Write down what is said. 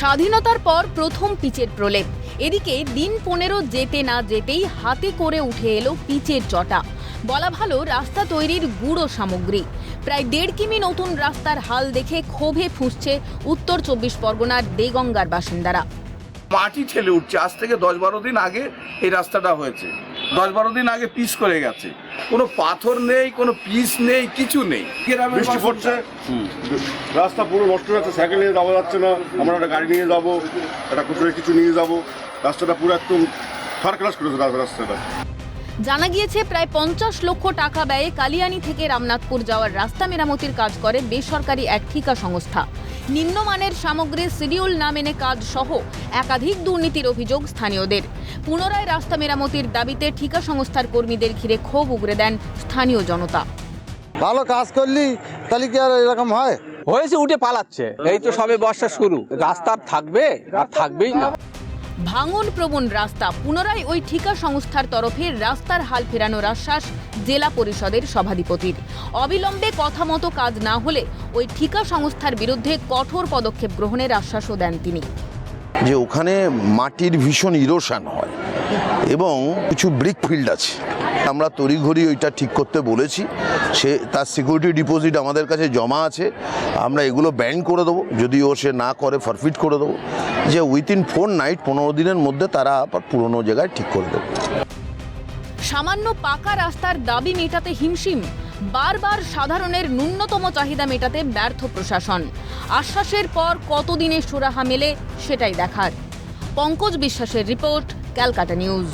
স্বাধীনতার পর প্রথম পিচের প্রলেপ। এদিকে দিন পনেরো যেতে না যেতেই হাতে করে উঠে এলো পিচের চটা। বলা ভালো, রাস্তা তৈরির গুঁড়ো সামগ্রী। প্রায় দেড় কিমি নতুন রাস্তার হাল দেখে ক্ষোভে ফুঁসছে উত্তর চব্বিশ পরগনার দেগঙ্গার বাসিন্দারা। মাটি ঠেলে উঠছে। আজ থেকে দশ বারো দিন আগে এই রাস্তাটা হয়েছে। দশ বারো দিন আগে পিস করে গেছে। কোনো পাথর নেই কোনো পিস নেই কিছু নেই। বৃষ্টি পড়ছে। রাস্তা পুরো নষ্ট হয়ে যাচ্ছে সাইকেল নিয়ে যাওয়া যাচ্ছে না। আমরা একটা গাড়ি নিয়ে যাব একটা কুকুরের কিছু নিয়ে যাব। রাস্তাটা পুরো একদম থার্ড ক্লাস করেছে রাস্তাটা। জানা গিয়েছে প্রায় পঞ্চাশ লক্ষ টাকা ব্যয়ে কালিয়ানি থেকে রামনাথপুর যাওয়ার রাস্তা মেরামতির কাজ করে বেসরকারি এক ঠিকা সংস্থা। নিম্নমানের সামগ্রীর শিডিউল না মেনে কাজ সহ একাধিক দুর্নীতির অভিযোগ স্থানীয়দের। পুনরায় রাস্তা মেরামতির দাবিতে ঠিকা সংস্থার কর্মীদের ঘিরে ক্ষোভ উগরে দেন স্থানীয় জনতা। ভালো কাজ করলি তাহলে কি আর এরকম হয়? হয়েছে উঠে পালাচ্ছে। এই তো সবে বর্ষা শুরু। রাস্তা থাকবে আর থাকবেই না। ভাঙন প্রবণ রাস্তা পুনরায় ওই ঠিকা সংস্থার তরফে রাস্তার হাল ফেরানোর আশ্বাস জেলা পরিষদের সভাধিপতির। অবিলম্বে কথা মতো কাজ না হলে ওই ঠিকা সংস্থার বিরুদ্ধে কঠোর পদক্ষেপ গ্রহণের আশ্বাসও দেন তিনি। যে ওখানে মাটির ভীষণ ইরোশন হয় এবং কিছু ব্রিক ফিল্ড আছে। আমরা তড়িঘড়ি ওইটা ঠিক করতে বলেছি। সে তার সিকিউরিটি ডিপোজিট আমাদের কাছে জমা আছে। আমরা এগুলো ব্যান করে দেবো। যদি ও সে না করে ফরফিট করে দেবো। যে উইথিন ফোর নাইট পনেরো দিনের মধ্যে তারা আবার পুরোনো জায়গায় ঠিক করে দেবে। সামান্য পাকা রাস্তার দাবি মেটাতে হিমশিম। বারবার সাধারণের ন্যূনতম চাহিদা মেটাতে ব্যর্থ প্রশাসন। আশ্বাসের পর কতদিনে সুরাহা মেলে সেটাই দেখার। পঙ্কজ বিশ্বাসের রিপোর্ট, ক্যালকাটা নিউজ।